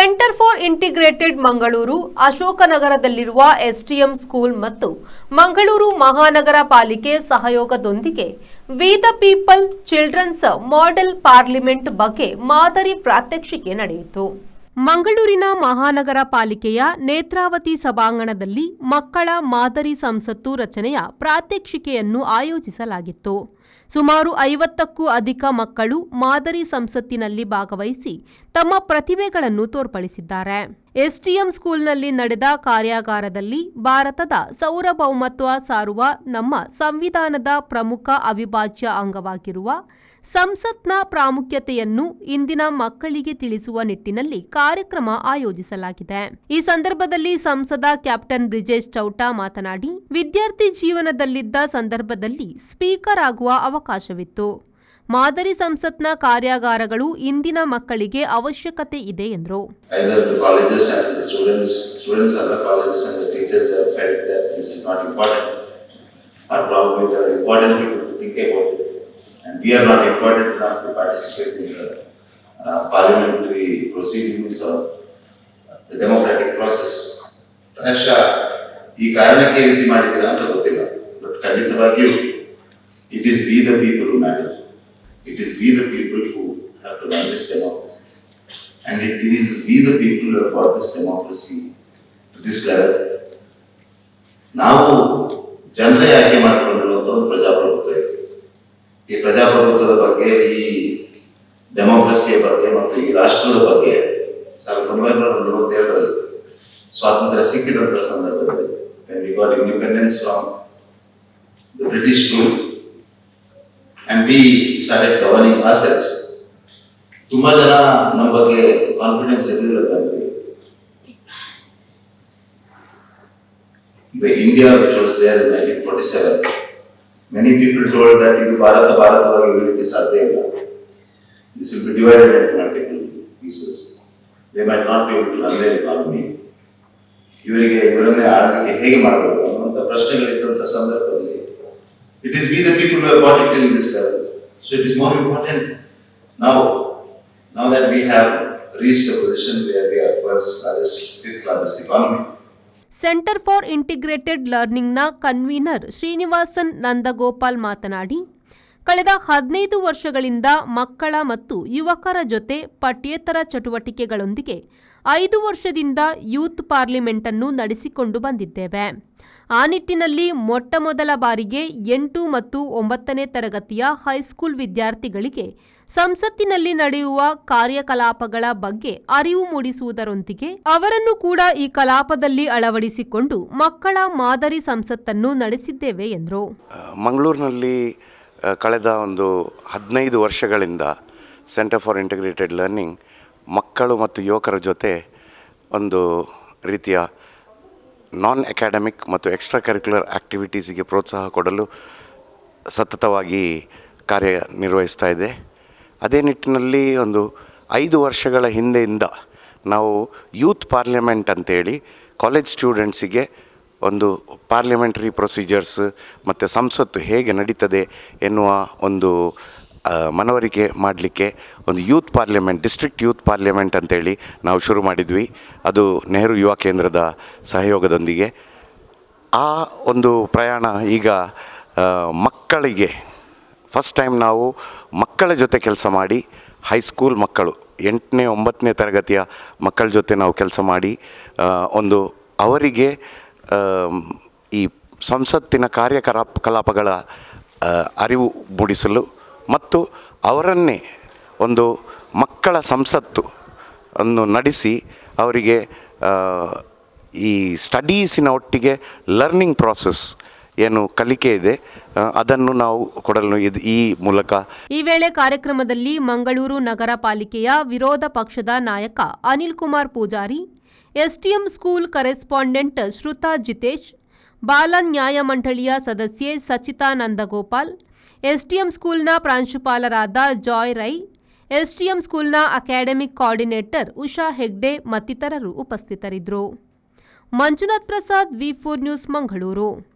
Centre for integrated Mangaluru ಅಶೋಕನಗರದಲ್ಲಿರುವ STM school ಮತ್ತು ಮಂಗಳೂರು ಮಹಾನಗರ ಪಾಲಿಕೆ ಸಹಯೋಗದೊಂದಿಗೆ we the people children's model parliament ಬಗ್ಗೆ ಮಾದರಿ ಪ್ರಾತ್ಯಕ್ಷಿಕೆ ನಡೆಯಿತು. ಮಂಗಳೂರಿನ ಮಹಾನಗರ ಪಾಲಿಕೆಯ ನೇತ್ರಾವತಿ ಸಭಾಂಗಣದಲ್ಲಿ ಮಕ್ಕಳ ಮಾದರಿ ಸಂಸತ್ತು ರಚನೆಯ ಪ್ರಾತ್ಯಕ್ಷಿಕೆಯನ್ನು ಆಯೋಜಿಸಲಾಗಿತ್ತು. ಸುಮಾರು ಐವತ್ತಕ್ಕೂ ಅಧಿಕ ಮಕ್ಕಳು ಮಾದರಿ ಸಂಸತ್ತಿನಲ್ಲಿ ಭಾಗವಹಿಸಿ ತಮ್ಮ ಪ್ರತಿಭೆಗಳನ್ನು ತೋರ್ಪಡಿಸಿದ್ದಾರೆ. ಎಸ್ಟಿಎಂ ಸ್ಕೂಲ್ನಲ್ಲಿ ನಡೆದ ಕಾರ್ಯಾಗಾರದಲ್ಲಿ ಭಾರತದ ಸೌರಭೌಮತ್ವ ಸಾರುವ ನಮ್ಮ ಸಂವಿಧಾನದ ಪ್ರಮುಖ ಅವಿಭಾಜ್ಯ ಅಂಗವಾಗಿರುವ ಸಂಸತ್ನ ಪ್ರಾಮುಖ್ಯತೆಯನ್ನು ಇಂದಿನ ಮಕ್ಕಳಿಗೆ ತಿಳಿಸುವ ನಿಟ್ಟಿನಲ್ಲಿ ಕಾರ್ಯಕ್ರಮ ಆಯೋಜಿಸಲಾಗಿದೆ. ಈ ಸಂದರ್ಭದಲ್ಲಿ ಸಂಸದ ಕ್ಯಾಪ್ಟನ್ ಬ್ರಿಜೇಶ್ ಚೌಟಾ ಮಾತನಾಡಿ, ವಿದ್ಯಾರ್ಥಿ ಜೀವನದಲ್ಲಿದ್ದ ಸಂದರ್ಭದಲ್ಲಿ ಸ್ಪೀಕರ್ ಆಗುವ ಅವಕಾಶವಿತ್ತು. ಮಾದರಿ ಸಂಸತ್ನ ಕಾರ್ಯಾಗಾರಗಳು ಇಂದಿನ ಮಕ್ಕಳಿಗೆ ಅವಶ್ಯಕತೆ ಇದೆ, ಎಂದರು. ಇಟ್ ಇಸ್ ಈ ಕಾರಣಕ್ಕೆ ರೀತಿ ಮಾಡಿದ್ದೀರಾ ಅಂತ ಗೊತ್ತಿಲ್ಲ. ಬಟ್ ಖಂಡಿತವಾಗಿಯೂ, it be the people matter it is we the people who have to run this democracy And it is we the people who have brought this democracy to this level. ನಾವು ಜನರೇ ಆಯ್ಕೆ ಮಾಡಿಕೊಂಡಿರುವಂತ ಒಂದು ಪ್ರಜಾಪ್ರಭುತ್ವ ಇದೆ ಈ ಪ್ರಜಾಪ್ರಭುತ್ವದ ಬಗ್ಗೆ ಈ ಡೆಮೋಕ್ರಸಿಯ ಬಗ್ಗೆ ಮತ್ತು ಈ ರಾಷ್ಟ್ರದ ಬಗ್ಗೆ ಸಾವಿರದ ಒಂಬೈನೂರ ನಲವತ್ತೇಳರಲ್ಲಿ ಸ್ವಾತಂತ್ರ್ಯ ಸಿಕ್ಕಿದಂತ ಸಂದರ್ಭದಲ್ಲಿ when we got independence from the British and we started governing ourselves ತುಂಬಾ ಜನ ನಮ್ಮ ಬಗ್ಗೆ ಕಾನ್ಫಿಡೆನ್ಸ್ ಇರಲಿಲ್ಲ ಜನರಿಗೆ The India which was there in 1947, many people told that ಇದು ಭಾರತ ಭಾರತವಾಗಿ ಉಳಿಲಿಕ್ಕೆ ಸಾಧ್ಯ ಇಲ್ಲ. This will be divided into multiple pieces. They might not be able to run their economy. ಇವರಿಗೆ ಇವರನ್ನೇ ಆಳ್ವಿಕೆ ಹೇಗೆ ಮಾಡಬೇಕು ಅನ್ನುವಂಥ ಪ್ರಶ್ನೆಗಳಿದ್ದಂಥ ಸಂದರ್ಭದಲ್ಲಿ it is we the people who got it in this level so it is more important now now that we have reached a position where we are world's largest, fifth largest economy, centre for integrated ಲರ್ನಿಂಗ್ನ convener Srinivasan Nandagopal ಮಾತನಾಡಿ ಕಳೆದ ಹದಿನೈದು ವರ್ಷಗಳಿಂದ ಮಕ್ಕಳ ಮತ್ತು ಯುವಕರ ಜೊತೆ ಪಠ್ಯೇತರ ಚಟುವಟಿಕೆಗಳೊಂದಿಗೆ ಐದು ವರ್ಷದಿಂದ ಯೂತ್ ಪಾರ್ಲಿಮೆಂಟ್ ಅನ್ನು ನಡೆಸಿಕೊಂಡು ಬಂದಿದ್ದೇವೆ. ಆ ನಿಟ್ಟಿನಲ್ಲಿ ಮೊಟ್ಟಮೊದಲ ಬಾರಿಗೆ ಎಂಟು ಮತ್ತು ಒಂಬತ್ತನೇ ತರಗತಿಯ ಹೈಸ್ಕೂಲ್ ವಿದ್ಯಾರ್ಥಿಗಳಿಗೆ ಸಂಸತ್ತಿನಲ್ಲಿ ನಡೆಯುವ ಕಾರ್ಯಕಲಾಪಗಳ ಬಗ್ಗೆ ಅರಿವು ಮೂಡಿಸುವುದರೊಂದಿಗೆ ಅವರನ್ನು ಕೂಡ ಈ ಕಲಾಪದಲ್ಲಿ ಅಳವಡಿಸಿಕೊಂಡು ಮಕ್ಕಳ ಮಾದರಿ ಸಂಸತ್ತನ್ನು ನಡೆಸಿದ್ದೇವೆ ಎಂದರು. ಮಂಗಳೂರಿನಲ್ಲಿ ಕಳೆದ ಒಂದು ಹದಿನೈದು ವರ್ಷಗಳಿಂದ ಸೆಂಟರ್ ಫಾರ್ ಇಂಟಿಗ್ರೇಟೆಡ್ ಲರ್ನಿಂಗ್ ಮಕ್ಕಳು ಮತ್ತು ಯುವಕರ ಜೊತೆ ಒಂದು ರೀತಿಯ ನಾನ್ ಅಕಾಡೆಮಿಕ್ ಮತ್ತು ಎಕ್ಸ್ಟ್ರಾ ಕರಿಕ್ಯುಲರ್ ಆ್ಯಕ್ಟಿವಿಟೀಸಿಗೆ ಪ್ರೋತ್ಸಾಹ ಕೊಡಲು ಸತತವಾಗಿ ಕಾರ್ಯನಿರ್ವಹಿಸ್ತಾ ಇದೆ. ಅದೇ ನಿಟ್ಟಿನಲ್ಲಿ ಒಂದು ಐದು ವರ್ಷಗಳ ಹಿಂದೆಯಿಂದ ನಾವು ಯೂತ್ ಪಾರ್ಲಿಮೆಂಟ್ ಅಂತೇಳಿ ಕಾಲೇಜ್ ಸ್ಟೂಡೆಂಟ್ಸಿಗೆ ಒಂದು ಪಾರ್ಲಿಮೆಂಟರಿ ಪ್ರೊಸೀಜರ್ಸ್ ಮತ್ತು ಸಂಸತ್ತು ಹೇಗೆ ನಡೀತದೆ ಎನ್ನುವ ಒಂದು ಮನವರಿಕೆ ಮಾಡಲಿಕ್ಕೆ ಒಂದು youth parliament district youth parliament ಅಂತೇಳಿ ನಾವು ಶುರು ಮಾಡಿದ್ವಿ. ಅದು ನೆಹರು ಯುವ ಕೇಂದ್ರದ ಸಹಯೋಗದೊಂದಿಗೆ. ಆ ಒಂದು ಪ್ರಯಾಣ ಈಗ ಮಕ್ಕಳಿಗೆ ಫಸ್ಟ್ ಟೈಮ್ ನಾವು ಮಕ್ಕಳ ಜೊತೆ ಕೆಲಸ ಮಾಡಿ ಹೈಸ್ಕೂಲ್ ಮಕ್ಕಳು, ಎಂಟನೇ, ಒಂಬತ್ತನೇ ತರಗತಿಯ ಮಕ್ಕಳ ಜೊತೆ ನಾವು ಕೆಲಸ ಮಾಡಿ ಒಂದು ಅವರಿಗೆ ಈ ಸಂಸತ್ತಿನ ಕಾರ್ಯಕಲಾ ಕಲಾಪಗಳ ಅರಿವು ಮೂಡಿಸಲು ಮತ್ತು ಅವರನ್ನೇ ಒಂದು ಮಕ್ಕಳ ಸಂಸತ್ತು ಅನ್ನು ನಡೆಸಿ ಅವರಿಗೆ ಈ ಸ್ಟಡೀಸಿನ ಒಟ್ಟಿಗೆ ಲರ್ನಿಂಗ್ ಪ್ರಾಸೆಸ್ ಏನು ಕಲಿಕೆ ಇದೆ ಅದನ್ನು ನಾವು ಕೊಡಲು ಇದು ಈ ಮೂಲಕ ಈ ವೇಳೆ ಕಾರ್ಯಕ್ರಮದಲ್ಲಿ ಮಂಗಳೂರು ನಗರ ಪಾಲಿಕೆಯ ವಿರೋಧ ಪಕ್ಷದ ನಾಯಕ Anil Kumar Poojary STM school correspondent Shruta Jitesh, ಬಾಲ ನ್ಯಾಯ ಮಂಡಳಿಯ ಸದಸ್ಯೆ ಸಚಿತಾ ನಂದಗೋಪಾಲ್ ಎಸ್ಟಿಎಂ ಸ್ಕೂಲ್ನ ಪ್ರಾಂಶುಪಾಲರಾದ ಜಾಯ್ ರೈ ಎಸ್ಟಿಎಂ ಸ್ಕೂಲ್ನ ಅಕಾಡೆಮಿಕ್ ಕೋಆರ್ಡಿನೇಟರ್ ಉಷಾ ಹೆಗ್ಡೆ ಮತ್ತಿತರರು ಉಪಸ್ಥಿತರಿದ್ದರು. Manjunath Prasad, V four news, Mangaluru.